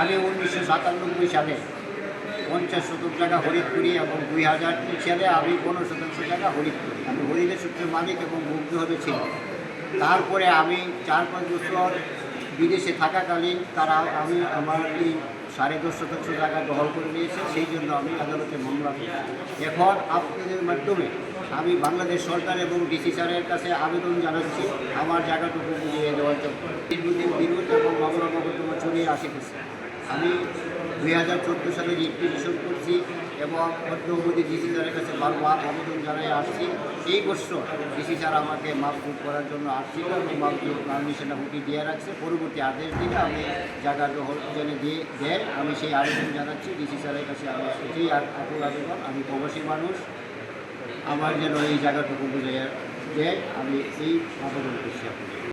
আমি উনিশশো সাতানব্বই সালে পঞ্চাশ শতক টাকা হরিদ করি এবং দুই হাজার সালে আমি পনেরো শতাংশ টাকা হরিদ আমি হরিদের সূত্রে মালিক এবং মুগ্ধ হতে ছিল তারপরে আমি চার পাঁচ বছর বিদেশে থাকাকালীন তারা আমি আমার এই সাড়ে দশ শতাংশ জায়গা দখল করে নিয়েছে, সেই জন্য আমি আদালতে মামলা করি এখন আপনাদের মাধ্যমে আমি বাংলাদেশ সরকার এবং ডিসি স্যারের কাছে আবেদন জানাচ্ছি, আমার জায়গাটুকু বুঝিয়ে দেওয়ার জন্য। দীর্ঘদিন বিরোধ এবং মামলা চলিয়ে আসিতেছে। আমি দুই হাজার চোদ্দ সালে রিট পিটিশন করছি এবং অদ্যবধি ডিসি স্যারের কাছে বারবার আবেদন জানাই আসছি। এই বছর ডিসি স্যার আমাকে মাপকুপ করার জন্য আসছিল এবং মাপকুপ পারমিশনটা হুটি দিয়ে রাখছে। পরবর্তী আদেশ দিলে আমি জায়গা যেন দিয়ে দেয়, আমি সেই আবেদন জানাচ্ছি। ডিসি স্যারের কাছে আমার এটাই আকুল আবেদন। আমি প্রবাসী মানুষ, আমার যেন এই জায়গাটুকু বুঝে দেয়, আমি এই আবেদন করছি আপনাকে